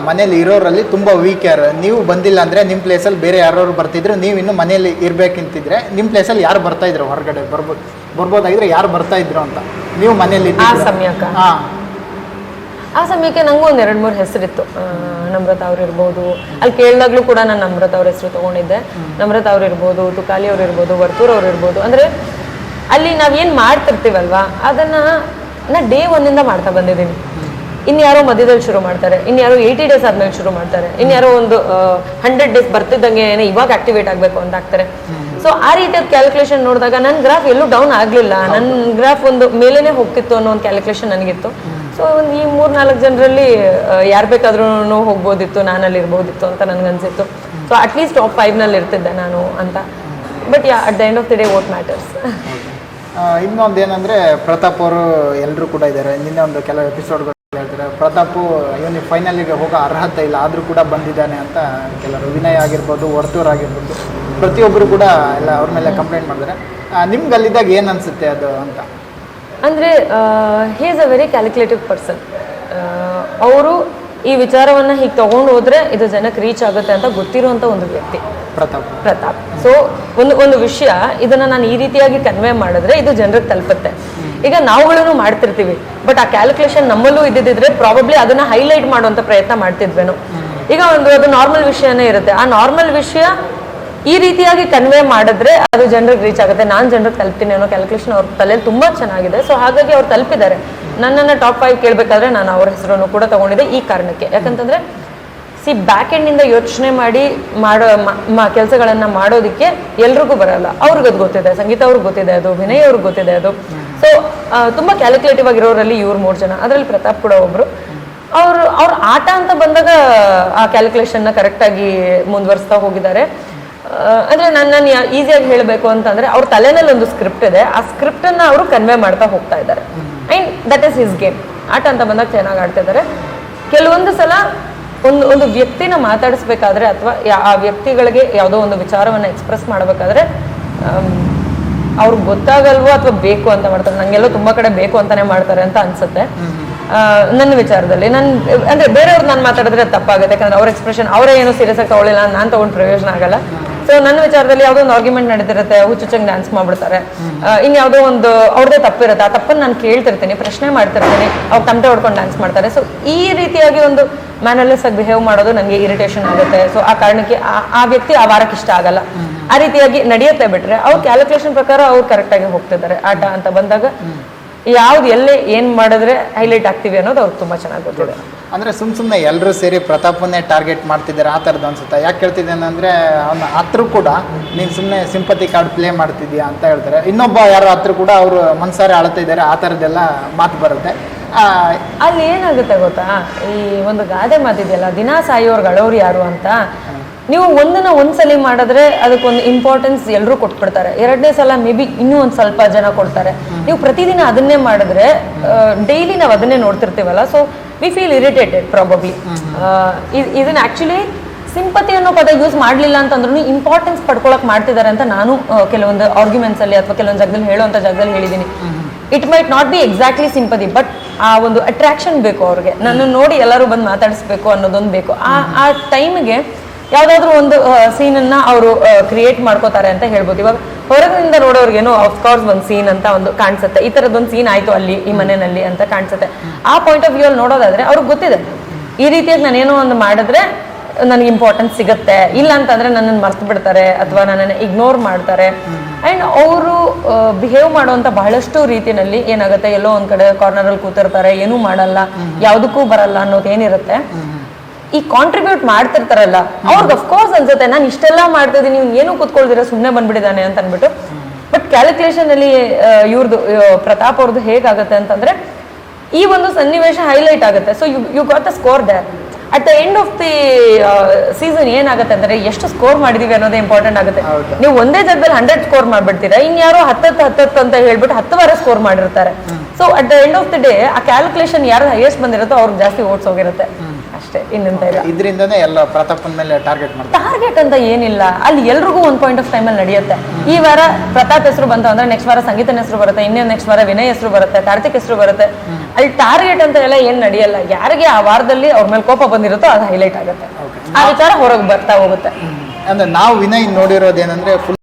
ಮನೇಲಿ ಇರೋರಲ್ಲಿ ತುಂಬಾ ವೀಕ್ ಯಾರು. ನೀವು ಬಂದಿಲ್ಲ ಅಂದ್ರೆ ನಿಮ್ಮ ಪ್ಲೇಸಲ್ಲಿ ಬೇರೆ ಯಾರು ಬರ್ತಿದ್ರು ನೀವು ಇನ್ನು ಮನೇಲಿ ಇರ್ಬೇಕಂತಿದ್ರೆ ನಿಮ್ಮ ಪ್ಲೇಸಲ್ಲಿ ಯಾರು ಬರ್ತಾ ಇದ್ರು ಹೊರಗಡೆ? ಬರ್ಬೋದು ಬರ್ಬೋದಾಗಿದ್ರೆ ಯಾರು ಬರ್ತಾ ಇದ್ರು ಅಂತ. ನೀವು ಮನೇಲಿ ಆ ಸಮಯಕ್ಕೆ. ಹಾ. ಆ ಸಮಯಕ್ಕೆ ನಂಗೂ ಒಂದ್ ಎರಡ್ ಮೂರು ಹೆಸರಿತ್ತು. ನಮ್ರತ ಅವ್ರು ಇರ್ಬೋದು. ಅಲ್ಲಿ ಕೇಳಿದಾಗ್ಲೂ ಕೂಡ ನಾನು ನಮ್ರತ ಅವ್ರ ಹೆಸರು ತಗೊಂಡಿದ್ದೆ. ನಮ್ರತ ಅವ್ರು ಇರ್ಬೋದು ತುಕಾಲಿ ಅವ್ರು ಇರ್ಬೋದು ವರ್ತೂರ್ ಅವ್ರು ಇರ್ಬೋದು. ಅಂದ್ರೆ ಅಲ್ಲಿ ನಾವೇನ್ ಮಾಡ್ತಿರ್ತೀವಲ್ವಾ? ಅದನ್ನ ನಾ ಡೇ ಒಂದಿಂದ ಮಾಡ್ತಾ ಬಂದಿದ್ದೀನಿ. ಇನ್ಯಾರೋ ಮಧ್ಯದಲ್ಲಿ ಶುರು ಮಾಡ್ತಾರೆ, ಇನ್ಯಾರೋ ಏಯ್ಟಿ ಡೇಸ್ ಆದ್ಮೇಲೆ ಶುರು ಮಾಡ್ತಾರೆ, ಇನ್ಯಾರೋ ಒಂದು ಹಂಡ್ರೆಡ್ ಡೇಸ್ ಬರ್ತಿದ್ದಂಗೆ ಏನೇ ಇವಾಗ ಆಕ್ಟಿವೇಟ್ ಆಗಬೇಕು ಅಂತ ಆಗ್ತಾರೆ. ಸೊ ಆ ರೀತಿಯ ಕ್ಯಾಲ್ಕುಲೇಷನ್ ನೋಡಿದಾಗ ನನ್ನ ಗ್ರಾಫ್ ಎಲ್ಲೂ ಡೌನ್ ಆಗಲಿಲ್ಲ. ನನ್ನ ಗ್ರಾಫ್ ಒಂದು ಮೇಲೇನೆ ಹೋಗ್ತಿತ್ತು ಅನ್ನೋ ಒಂದು ಕ್ಯಾಲ್ಕುಲೇಷನ್ ನನಗಿತ್ತು. ಸೊ ಒಂದು ಈ ಮೂರು ನಾಲ್ಕು ಜನರಲ್ಲಿ ಯಾರು ಬೇಕಾದ್ರೂ ಹೋಗ್ಬೋದಿತ್ತು, ನಾನಲ್ಲಿ ಇರ್ಬೋದಿತ್ತು ಅಂತ ನನಗನ್ಸಿತ್ತು. ಸೊ ಅಟ್ಲೀಸ್ಟ್ ಟಾಪ್ ಫೈವ್ನಲ್ಲಿ ಇರ್ತಿದ್ದೆ ನಾನು ಅಂತ. But yeah at the end of the day what matters ಇನ್ನೊಂದು ಏನಂದ್ರೆ ಪ್ರತಾಪ್ ಅವರು ಎಲ್ಲರೂ ಕೂಡ ಇದ್ದಾರೆ. ನಿನ್ನೆ ಒಂದು ಕೆಲವು ಎಪಿಸೋಡ್ಗಳು ಹೇಳ್ತಾರೆ ಪ್ರತಾಪ್ ಇವನು ಫೈನಲಿಗೆ ಹೋಗೋ ಅರ್ಹತೆ ಇಲ್ಲ ಆದರೂ ಕೂಡ ಬಂದಿದ್ದಾನೆ ಅಂತ ಕೆಲವರು. ವಿನಯ್ ಆಗಿರ್ಬೋದು ವರ್ತೂರ್ ಆಗಿರ್ಬೋದು ಪ್ರತಿಯೊಬ್ಬರು ಕೂಡ ಎಲ್ಲ ಅವ್ರ ಮೇಲೆ ಕಂಪ್ಲೇಂಟ್ ಮಾಡಿದ್ರೆ ನಿಮ್ಗೆ ಅಲ್ಲಿದ್ದಾಗ ಏನು ಅನ್ಸುತ್ತೆ ಅದು ಅಂತ? ಅಂದರೆ he is a very calculative person ಅವರು ಈ ವಿಚಾರವನ್ನ ಹೀಗೆ ತಗೊಂಡು ಹೋದ್ರೆ ಇದು ಜನಕ್ಕೆ ರೀಚ್ ಆಗುತ್ತೆ ಅಂತ ಗೊತ್ತಿರುವಂಥ ಒಂದು ವ್ಯಕ್ತಿ. ಪ್ರತಾಪ್. ಪ್ರತಾಪ್. ಸೊ ಒಂದು ಒಂದು ವಿಷಯ ಇದನ್ನ ನಾನು ಈ ರೀತಿಯಾಗಿ ಕನ್ವೆ ಮಾಡಿದ್ರೆ ಇದು ಜನರಿಗೆ ತಲುಪುತ್ತೆ. ಈಗ ನಾವುಗಳನ್ನು ಮಾಡ್ತಿರ್ತೀವಿ. ಬಟ್ ಆ ಕ್ಯಾಲ್ಕುಲೇಷನ್ ನಮ್ಮಲ್ಲೂ ಇದ್ದಿದ್ರೆ ಪ್ರಾಬಬ್ಲಿ ಅದನ್ನ ಹೈಲೈಟ್ ಮಾಡುವಂತ ಪ್ರಯತ್ನ ಮಾಡ್ತಿದ್ವೇನು. ಈಗ ಒಂದು ಅದು ನಾರ್ಮಲ್ ವಿಷಯನೇ ಇರುತ್ತೆ. ಆ ನಾರ್ಮಲ್ ವಿಷಯ ಈ ರೀತಿಯಾಗಿ ಕನ್ವೆ ಮಾಡಿದ್ರೆ ಅದು ಜನರಿಗೆ ರೀಚ್ ಆಗುತ್ತೆ. ನಾನು ಜನರಿಗೆ ತಲುಪ್ತೀನಿ ಅನ್ನೋ ಕ್ಯಾಲ್ಕುಲೇಷನ್ ಅವ್ರ ತಲೆಯಲ್ಲಿ ತುಂಬಾ ಚೆನ್ನಾಗಿದೆ. ಸೊ ಹಾಗಾಗಿ ಅವ್ರು ತಲುಪಿದ್ದಾರೆ. ನನ್ನನ್ನು ಟಾಪ್ ಫೈವ್ ಕೇಳಬೇಕಾದ್ರೆ ನಾನು ಅವ್ರ ಹೆಸರನ್ನು ಕೂಡ ತಗೊಂಡಿದ್ದೆ ಈ ಕಾರಣಕ್ಕೆ. ಯಾಕಂತಂದ್ರೆ ಸಿ ಬ್ಯಾಕ್ ಎಂಡಿಂದ ಯೋಚನೆ ಮಾಡಿ ಮಾಡೋ ಕೆಲಸಗಳನ್ನ ಮಾಡೋದಕ್ಕೆ ಎಲ್ರಿಗೂ ಬರಲ್ಲ. ಅವ್ರಿಗದು ಗೊತ್ತಿದೆ. ಸಂಗೀತ ಅವ್ರಿಗೆ ಗೊತ್ತಿದೆ ಅದು, ವಿನಯ್ ಅವ್ರಿಗೆ ಗೊತ್ತಿದೆ ಅದು. ಸೊ ತುಂಬಾ ಕ್ಯಾಲ್ಕುಲೇಟಿವ್ ಆಗಿರೋರಲ್ಲಿ ಇವ್ರು ಮೂರು ಜನ. ಅದರಲ್ಲಿ ಪ್ರತಾಪ್ ಕೂಡ ಒಬ್ರು. ಅವರು, ಅವ್ರ ಆಟ ಅಂತ ಬಂದಾಗ, ಆ ಕ್ಯಾಲ್ಕುಲೇಷನ್ನ ಕರೆಕ್ಟಾಗಿ ಮುಂದುವರಿಸ್ತಾ ಹೋಗಿದ್ದಾರೆ. ಅಂದರೆ ನಾನು ನಾನು ಈಸಿಯಾಗಿ ಹೇಳಬೇಕು ಅಂತಂದರೆ ಅವ್ರ ತಲೆನಲ್ಲಿ ಒಂದು ಸ್ಕ್ರಿಪ್ಟ್ ಇದೆ. ಆ ಸ್ಕ್ರಿಪ್ಟ್ ಅನ್ನ ಅವರು ಕನ್ವೆ ಮಾಡ್ತಾ ಹೋಗ್ತಾ ಇದ್ದಾರೆ. And that is his game ಆಟ ಅಂತ ಬಂದಾಗ ಚೆನ್ನಾಗಿ ಆಡ್ತಾ ಇದ್ದಾರೆ. ಕೆಲವೊಂದು ಸಲ ಒಂದು ಒಂದು ವ್ಯಕ್ತಿನ ಮಾತಾಡಿಸ್ಬೇಕಾದ್ರೆ ಅಥವಾ ಆ ವ್ಯಕ್ತಿಗಳಿಗೆ ಯಾವುದೋ ಒಂದು ವಿಚಾರವನ್ನ ಎಕ್ಸ್ಪ್ರೆಸ್ ಮಾಡಬೇಕಾದ್ರೆ ಅವ್ರಿಗೆ ಗೊತ್ತಾಗಲ್ವೋ ಅಥವಾ ಬೇಕು ಅಂತ ಮಾಡ್ತಾರೆ? ನಂಗೆಲ್ಲ ತುಂಬಾ ಕಡೆ ಬೇಕು ಅಂತಾನೆ ಮಾಡ್ತಾರೆ ಅಂತ ಅನ್ಸುತ್ತೆ. ನನ್ನ ವಿಚಾರದಲ್ಲಿ ನನ್, ಅಂದ್ರೆ ಬೇರೆಯವ್ರು ನಾನು ಮಾತಾಡಿದ್ರೆ ತಪ್ಪಾಗುತ್ತೆ. ಯಾಕಂದ್ರೆ ಅವ್ರ ಎಕ್ಸ್ಪ್ರೆಷನ್ ಅವರೇ ಏನು ಸೀರಿಯಸ್ ಆಗಿ ತಗೊಳ್ಳಿಲ್ಲ. ನಾನು ತಗೊಂಡ್ ಪ್ರಯೋಜನ ಆಗಲ್ಲ. ಸೊ ನನ್ನ ವಿಚಾರದಲ್ಲಿ ಯಾವುದೋ ಒಂದು ಆರ್ಗ್ಯುಮೆಂಟ್ ನಡೀತಿರುತ್ತೆ ಹುಚ್ಚುಚ್ಚಂಗೆ ಡ್ಯಾನ್ಸ್ ಮಾಡ್ಬಿಡ್ತಾರೆ. ಇನ್ಯಾವುದೋ ಇನ್ ಯಾವುದೋ ಒಂದು ಅವ್ರದೇ ತಪ್ಪಿರುತ್ತೆ ಆ ತಪ್ಪನ್ನು ನಾನು ಕೇಳ್ತಿರ್ತೀನಿ ಪ್ರಶ್ನೆ ಮಾಡ್ತಿರ್ತೀನಿ ಅವ್ರು ತಮಟೆ ಹೊಡ್ಕೊಂಡು ಡ್ಯಾನ್ಸ್ ಮಾಡ್ತಾರೆ. ಸೊ ಈ ರೀತಿಯಾಗಿ ಒಂದು ಮ್ಯಾನಲೆಸ್ ಆಗಿ ಬಿಹೇವ್ ಮಾಡೋದು ನನಗೆ ಇರಿಟೇಷನ್ ಆಗುತ್ತೆ. ಸೊ ಆ ಕಾರಣಕ್ಕೆ ಆ- ಆ ವ್ಯಕ್ತಿ ಆ ವಾರಕ್ಕೆ ಇಷ್ಟ ಆಗಲ್ಲ. ಆ ರೀತಿಯಾಗಿ ನಡೆಯುತ್ತೆ ಬಿಟ್ರೆ ಅವ್ರ ಕ್ಯಾಲ್ಕುಲೇಷನ್ ಪ್ರಕಾರ ಅವ್ರು ಕರೆಕ್ಟಾಗಿ ಹೋಗ್ತಿದ್ದಾರೆ. ಆಟ ಅಂತ ಬಂದಾಗ ಯಾವ್ದು ಎಲ್ಲೇ ಏನ್ ಮಾಡಿದ್ರೆ ಹೈಲೈಟ್ ಆಗ್ತೀವಿ ಅನ್ನೋದು ಅವ್ರಿಗೆ ತುಂಬಾ ಚೆನ್ನಾಗಿ ಗೊತ್ತಿದೆ. ಅಂದ್ರೆ ಸುಮ್ ಸುಮ್ಮನೆ ಎಲ್ಲರೂ ಸೇರಿ ಪ್ರತಾಪನ್ನೇ ಟಾರ್ಗೆಟ್ ಮಾಡ್ತಿದ್ದಾರೆ ಆ ಥರದ್ದು ಅನ್ಸುತ್ತೆ? ಯಾಕೆ ಹೇಳ್ತಿದ್ದೇನೆ ಅಂದ್ರೆ ಅವನ ಹತ್ರ ಕೂಡ ನೀನು ಸುಮ್ಮನೆ ಸಿಂಪತಿ ಕಾರ್ಡ್ ಪ್ಲೇ ಮಾಡ್ತಿದ್ಯಾ ಅಂತ ಹೇಳ್ತಾರೆ. ಇನ್ನೊಬ್ಬ ಯಾರು ಹತ್ರ ಕೂಡ ಅವರು ಮನ್ಸಾರೆ ಆಳ್ತಾ ಇದ್ದಾರೆ ಆ ಥರದ್ದೆಲ್ಲ ಮಾತು ಬರುತ್ತೆ. ಅಲ್ಲಿ ಏನಾಗುತ್ತೆ ಗೊತ್ತಾ? ಈ ಒಂದು ಗಾದೆ ಮಾತಿದೆಯಲ್ಲ ದಿನ ಸಾಯೋರ್ಗೆ ಅಳೋರು ಯಾರು ಅಂತ? ನೀವು ಒಂದನ್ನ ಒಂದ್ಸಲಿ ಮಾಡಿದ್ರೆ ಅದಕ್ಕೊಂದು ಇಂಪಾರ್ಟೆನ್ಸ್ ಎಲ್ಲರೂ ಕೊಟ್ಬಿಡ್ತಾರೆ. ಎರಡನೇ ಸಲ ಮೇ ಬಿ ಇನ್ನೂ ಒಂದು ಸ್ವಲ್ಪ ಜನ ಕೊಡ್ತಾರೆ. ನೀವು ಪ್ರತಿದಿನ ಅದನ್ನೇ ಮಾಡಿದ್ರೆ ಡೈಲಿ ನಾವು ಅದನ್ನೇ ನೋಡ್ತಿರ್ತೀವಲ್ಲ so we feel irritated probably ಇದನ್ನ ಆ್ಯಕ್ಚುಲಿ ಸಿಂಪತಿ ಅನ್ನೋ ಪದ ಯೂಸ್ ಮಾಡಲಿಲ್ಲ ಅಂತಂದ್ರೂ ಇಂಪಾರ್ಟೆನ್ಸ್ ಪಡ್ಕೊಳಕ್ ಮಾಡ್ತಿದ್ದಾರೆ ಅಂತ ನಾನು ಕೆಲವೊಂದು ಆರ್ಗ್ಯುಮೆಂಟ್ಸ್ ಅಲ್ಲಿ ಅಥವಾ ಕೆಲವೊಂದು ಜಾಗದಲ್ಲಿ ಹೇಳುವಂತ ಜಾಗದಲ್ಲಿ ಹೇಳಿದ್ದೀನಿ it might not be exactly sympathy but ಆ ಒಂದು ಅಟ್ರಾಕ್ಷನ್ ಬೇಕು ಅವ್ರಿಗೆ. ನನ್ನನ್ನು ನೋಡಿ ಎಲ್ಲರೂ ಬಂದು ಮಾತಾಡಿಸ್ಬೇಕು ಅನ್ನೋದೊಂದು ಬೇಕು. ಆ ಆ ಟೈಮ್ಗೆ ಯಾವ್ದಾದ್ರು ಒಂದು ಸೀನನ್ನು ಅವರು ಕ್ರಿಯೇಟ್ ಮಾಡ್ಕೋತಾರೆ ಅಂತ ಹೇಳ್ಬೋದು. ಇವಾಗ ಹೊರಗಿನಿಂದ ನೋಡೋರ್ಗೇನೋ ಅಫ್ಕೋರ್ಸ್ ಒಂದು ಸೀನ್ ಅಂತ ಒಂದು ಕಾಣಿಸುತ್ತೆ. ಈ ಥರದ್ದೊಂದು ಸೀನ್ ಆಯ್ತು ಅಲ್ಲಿ, ಈ ಮನೆಯಲ್ಲಿ ಅಂತ ಕಾಣಿಸುತ್ತೆ. ಆ ಪಾಯಿಂಟ್ ಆಫ್ ವ್ಯೂ ಅಲ್ಲಿ ನೋಡೋದಾದ್ರೆ ಅವ್ರಿಗೆ ಗೊತ್ತಿದೆ. ಈ ರೀತಿಯಾಗಿ ನಾನೇನೋ ಒಂದು ಮಾಡಿದ್ರೆ ನನಗೆ ಇಂಪಾರ್ಟೆನ್ಸ್ ಸಿಗುತ್ತೆ. ಇಲ್ಲ ಅಂತಂದ್ರೆ ನನ್ನನ್ನು ಮರ್ತು ಬಿಡ್ತಾರೆ ಅಥವಾ ನನ್ನನ್ನು ಇಗ್ನೋರ್ ಮಾಡ್ತಾರೆ. ಅಂಡ್ ಅವರು ಬಿಹೇವ್ ಮಾಡುವಂತ ಬಹಳಷ್ಟು ರೀತಿಯಲ್ಲಿ ಏನಾಗುತ್ತೆ? ಎಲ್ಲೋ ಒಂದು ಕಡೆ ಕಾರ್ನರ್ ಅಲ್ಲಿ ಕೂತಿರ್ತಾರೆ. ಏನೂ ಮಾಡಲ್ಲ. ಯಾವುದಕ್ಕೂ ಬರಲ್ಲ ಅನ್ನೋದು ಏನಿರುತ್ತೆ? ಈ ಕಾಂಟ್ರಿಬ್ಯೂಟ್ ಮಾಡ್ತಿರ್ತಾರಲ್ಲ ಅವ್ರಿಗೆ ಅಫ್ಕೋರ್ಸ್ ಅನ್ಸುತ್ತೆ ನಾನು ಇಷ್ಟೆಲ್ಲ ಮಾಡ್ತಿದ್ದೀನಿ ನೀವು ಏನು ಕೂತ್ಕೊಳ್ದಿರ ಸುಮ್ಮನೆ ಬಂದ್ಬಿಟ್ಟಿದ್ದಾನೆ ಅಂತ ಅಂದ್ಬಿಟ್ಟು ಬಟ್ ಕ್ಯಾಲ್ಕುಲೇಷನ್ ಅಲ್ಲಿ ಇವ್ರದ್ದು ಪ್ರತಾಪ್ ಅವ್ರದ್ದು ಹೇಗಾಗುತ್ತೆ ಅಂತಂದ್ರೆ ಈ ಒಂದು ಸನ್ನಿವೇಶ ಹೈಲೈಟ್ ಆಗುತ್ತೆ. So you you got the score there at the end of the season ಏನಾಗುತ್ತೆ ಅಂದ್ರೆ ಎಷ್ಟು ಸ್ಕೋರ್ ಮಾಡಿದೀವಿ ಅನ್ನೋದೇ ಇಂಪಾರ್ಟೆಂಟ್ ಆಗುತ್ತೆ. ನೀವು ಒಂದೇ ಜಾಗದಲ್ಲಿ ಹಂಡ್ರೆಡ್ ಸ್ಕೋರ್ ಮಾಡ್ಬಿಡ್ತೀರಾ ಇನ್ಯಾರೋ ಹತ್ತತ್ತು ಹತ್ತತ್ತು ಅಂತ ಹೇಳ್ಬಿಟ್ಟು ಹತ್ತು ವಾರ ಸ್ಕೋರ್ ಮಾಡಿರ್ತಾರೆ so at the end of the day ಆ ಕ್ಯಾಲ್ಕುಲೇಷನ್ ಯಾರು ಹೈಯೆಸ್ಟ್ ಬಂದಿರುತ್ತೋ ಅವ್ರಿಗೆ ಜಾಸ್ತಿ ಓಟ್ಸ್ ಹೋಗಿರುತ್ತೆ. ಅಷ್ಟೇ ಇಲ್ಲ ಇದರಿಂದನೇ ಎಲ್ಲ ಪ್ರತಾಪನ ಮೇಲೆ ಟಾರ್ಗೆಟ್ ಮಾಡ್ತಾರೆ. ಟಾರ್ಗೆಟ್ ಅಂತ ಏನಿಲ್ಲ. ಅಲ್ಲಿ ಎಲ್ರಿಗೂ ಒಂದು ಪಾಯಿಂಟ್ ಆಫ್ ಟೈಮಲ್ಲಿ ನಡೆಯುತ್ತೆ. ಈ ವಾರ ಪ್ರತಾಪ್ ಹೆಸರು ಬಂತು ಅಂದ್ರೆ ನೆಕ್ಸ್ಟ್ ವಾರ ಸಂಗೀತನ ಹೆಸರು ಬರುತ್ತೆ ಇನ್ನೊಂದು ನೆಕ್ಸ್ಟ್ ವಾರ ವಿನಯ್ ಹೆಸರು ಬರುತ್ತೆ ಕಾರ್ತಿಕ್ ಹೆಸರು ಬರುತ್ತೆ. ಅಲ್ಲಿ ಟಾರ್ಗೆಟ್ ಅಂತ ಎಲ್ಲ ಏನ್ ನಡೆಯಲ್ಲ. ಯಾರಿಗೆ ಆ ವಾರದಲ್ಲಿ ಅವ್ರ ಮೇಲೆ ಕೋಪ ಬಂದಿರುತ್ತೋ ಅದು ಹೈಲೈಟ್ ಆಗುತ್ತೆ. ಆ ವಿಚಾರ ಹೊರಗೆ ಬರ್ತಾ ಹೋಗುತ್ತೆ. ಅಂದ್ರೆ ನಾವು ವಿನಯ್ ನೋಡಿರೋದೇನಂದ್ರೆ ಫುಲ್